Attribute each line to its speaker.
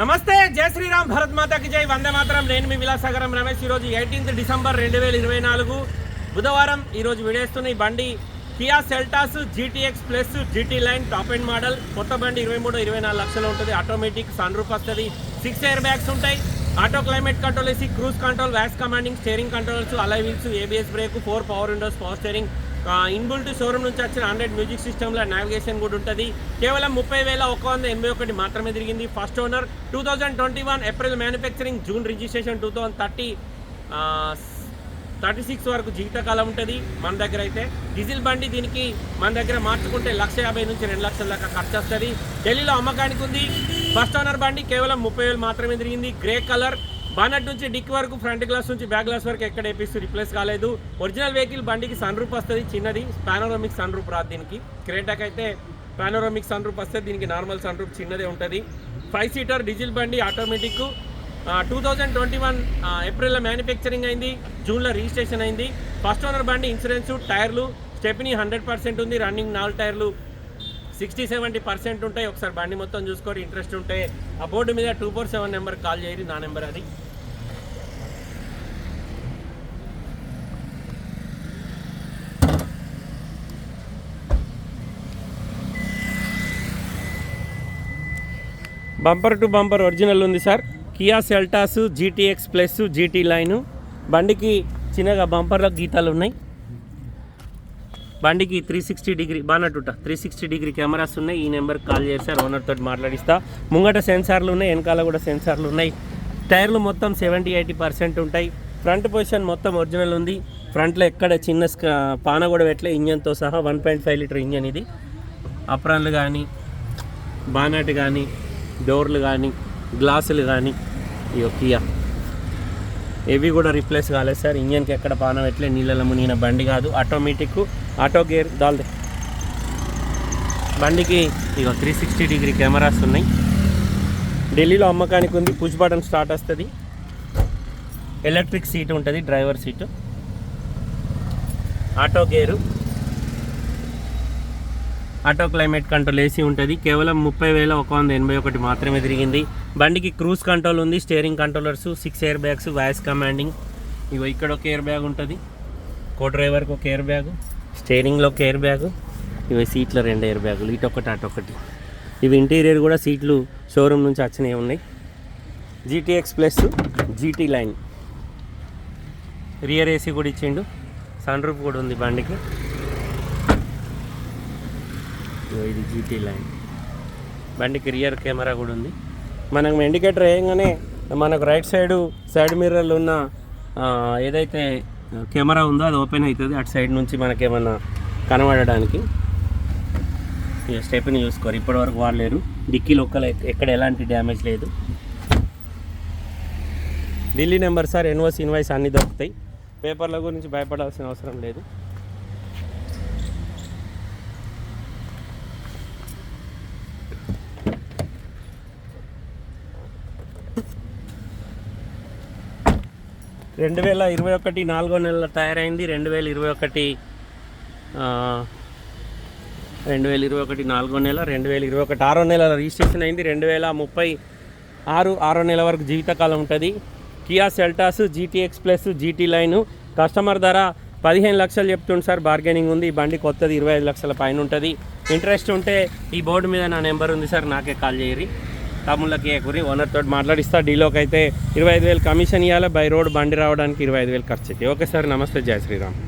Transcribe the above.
Speaker 1: నమస్తే జై శ్రీరామ్ భరత్ మాతకి జై. వందే మాత్రం. నేను మీ విలాసాగరం రమేష్. ఈరోజు ఎయిటీన్త్ డిసెంబర్ రెండు వేల ఇరవై నాలుగు బుధవారం ఈరోజు విడేస్తున్న ఈ బండి Kia Seltos GTX plus GT line top and model కొత్త బండి ఇరవై మూడు ఇరవై నాలుగు లక్షలు ఉంటుంది. ఆటోమేటిక్ సన్ రూఫ్ వస్తుంది. సిక్స్ ఎయిర్ బ్యాగ్స్ ఉంటాయి. ఆటో క్లైమేట్ కంట్రోల్ వేసి cruise control voice commanding steering controls alloy wheels ABS brake four power windows power steering inbuilt showroom నుంచి వచ్చిన హండ్రెడ్ మ్యూజిక్ సిస్టమ్లో నావిగేషన్ కూడా ఉంటుంది. కేవలం ముప్పై వేల ఒక వంద ఎనభై ఒకటి మాత్రమే తిరిగింది. First owner two thousand twenty one April manufacturing June registration two thousand thirty thirty six వరకు జీవితకాలం ఉంటుంది మన దగ్గర అయితే. డీజిల్ బండి దీనికి మన దగ్గర మార్చుకుంటే లక్ష యాభై నుంచి రెండు లక్షల దాకా ఖర్చు వస్తుంది. ఢిల్లీలో అమ్మకానికి ఉంది. ఫస్ట్ ఓనర్ బండి కేవలం ముప్పై వేలు మాత్రమే తిరిగింది. గ్రే కలర్ బానట్ నుంచి డిక్ వరకు ఫ్రంట్ గ్లాస్ నుంచి బ్యాక్ గ్లాస్ వరకు ఎక్కడ ఏపీసీ రిప్లేస్ కాలేదు. ఒరిజినల్ వెహికల్ బండికి సన్ రూప్ వస్తుంది చిన్నది. పానోరామిక్ సన్ రూప్ రాదు దీనికి. క్రేటాకి అయితే పానోరామిక్ సన్ రూప్ వస్తే దీనికి నార్మల్ సన్ రూప్ చిన్నదే ఉంటుంది. ఫైవ్ సీటర్ డీజిల్ బండి automatic two thousand twenty one ఏప్రిల్లో మ్యానుఫ్యాక్చరింగ్ అయింది జూన్లో రిజిస్ట్రేషన్ అయింది. ఫస్ట్ ఓనర్ బండి ఇన్సూరెన్స్ టైర్లు స్టెప్ని హండ్రెడ్ పర్సెంట్ ఉంది రన్నింగ్ నాలుగు టైర్లు. సిక్స్టీ సెవెంటీ పర్సెంట్ ఉంటాయి. ఒకసారి బండి మొత్తం చూసుకోరు ఇంట్రెస్ట్ ఉంటే. ఆ బోర్డు మీద two four seven number call చేయరు నా నెంబర్ అది. బంపర్ టు బంపర్ ఒరిజినల్ ఉంది sir. Kia Seltos GTX plus GT line. బండికి చిన్నగా బంపర్లో గీతాలు ఉన్నాయి. బండికి త్రీ సిక్స్టీ డిగ్రీ బానట్టుట త్రీ సిక్స్టీ డిగ్రీ కెమెరాస్ ఉన్నాయి. ఈ నెంబర్కి కాల్ చేశారు ఓనర్ తోటి మాట్లాడిస్తా. ముంగట సెన్సార్లు ఉన్నాయి వెనకాల కూడా సెన్సార్లు ఉన్నాయి. టైర్లు మొత్తం సెవెంటీ ఎయిటీ పర్సెంట్ ఉంటాయి. ఫ్రంట్ పొజిషన్ మొత్తం ఒరిజినల్ ఉంది. ఫ్రంట్లో ఎక్కడ చిన్న స్క- పాన కూడా పెట్టలే. ఇంజన్తో సహా one point five litre engine ఇది. అప్రాన్లు కానీ బానట్ కానీ డోర్లు కానీ గ్లాసులు కానీ ఇగో కియా. ఇవి కూడా రీప్లేస్ కాలేదు సార్. ఇంజన్కి ఎక్కడ పానం ఎట్లే నీళ్ళలో మునిగిన బండి కాదు. ఆటోమేటిక్ ఆటో గేర్ దాల్దే. బండికి ఇగో త్రీ సిక్స్టీ డిగ్రీ కెమెరాస్ ఉన్నాయి. ఢిల్లీలో అమ్మకానికి ఉంది. పుష్ బటన్ స్టార్ట్ వస్తుంది. ఎలక్ట్రిక్ సీట్ ఉంటుంది driver seat. Auto gear. Auto climate control AC ఉంటుంది. కేవలం ముప్పై వేల ఒక వంద ఎనభై ఒకటి మాత్రమే తిరిగింది. బండికి క్రూజ్ కంట్రోల్ ఉంది. Steering controllers six airbags voice commanding. ఇగో ఇక్కడ ఒక ఎయిర్ బ్యాగ్ ఉంటుంది. కో డ్రైవర్కి ఒక ఎయిర్ బ్యాగ్. స్టీరింగ్లో ఒక ఎయిర్ బ్యాగ్. ఇవి సీట్లో రెండు ఎయిర్ బ్యాగులు. ఇటు ఒకటి ఇవి ఇంటీరియర్ కూడా సీట్లు షోరూమ్ నుంచి వచ్చినవి ఉన్నాయి. GTX plus GT line. Rear AC కూడా ఇచ్చిండు. సన్ రూఫ్ కూడా ఉంది బండికి. ఇది జీటీ లైన్ బండికి రియర్ కెమెరా కూడా ఉంది. మనం ఇండికేటర్ వేయగానే మనకు రైట్ సైడ్ సైడ్ మిర్రర్లు ఉన్న ఏదైతే కెమెరా ఉందో అది ఓపెన్ అవుతుంది. అటు సైడ్ నుంచి మనకేమన్నా కనబడడానికి. ఇక స్టెప్ని చూసుకోరు. ఇప్పటివరకు వాడలేరు. డిక్కీలు ఒక్కల ఎక్కడ ఎలాంటి డ్యామేజ్ లేదు. Delhi number sir NOC invoice అన్నీ దొరుకుతాయి. పేపర్ల గురించి భయపడాల్సిన అవసరం లేదు. రెండు వేల ఇరవై ఒకటి నాలుగో నెలల తయారైంది. రెండు వేల ఇరవై ఒకటి రెండు వేల ఇరవై ఒకటి నాలుగో నెల రెండు వేల ఇరవై ఒకటి ఆరో నెల రిజిస్ట్రేషన్ అయింది. రెండు వేల ముప్పై ఆరు ఆరో నెల వరకు జీవితకాలం ఉంటుంది. Kia Seltos GTX plus GT line. Customer ధర పదిహేను లక్షలు చెప్తుంది సార్. బార్గెనింగ్ ఉంది. ఈ బండి కొత్తది ఇరవై ఐదు లక్షల పైన ఉంటుంది. ఇంట్రెస్ట్ ఉంటే ఈ బోర్డు మీద నా నెంబర్ ఉంది సార్. నాకే కాల్ చేయరు తమ్ముళ్ళకి ఎగురి ఓనర్ తోటి మాట్లాడిస్తా. డీలోకి అయితే ఇరవై ఐదు వేలు కమిషన్ ఇవ్వాలి బై రోడ్ బండి రావడానికి ఇరవై ఐదు వేలు ఖర్చు అయితే ఓకే సార్ నమస్తే. జయ శ్రీరామ్.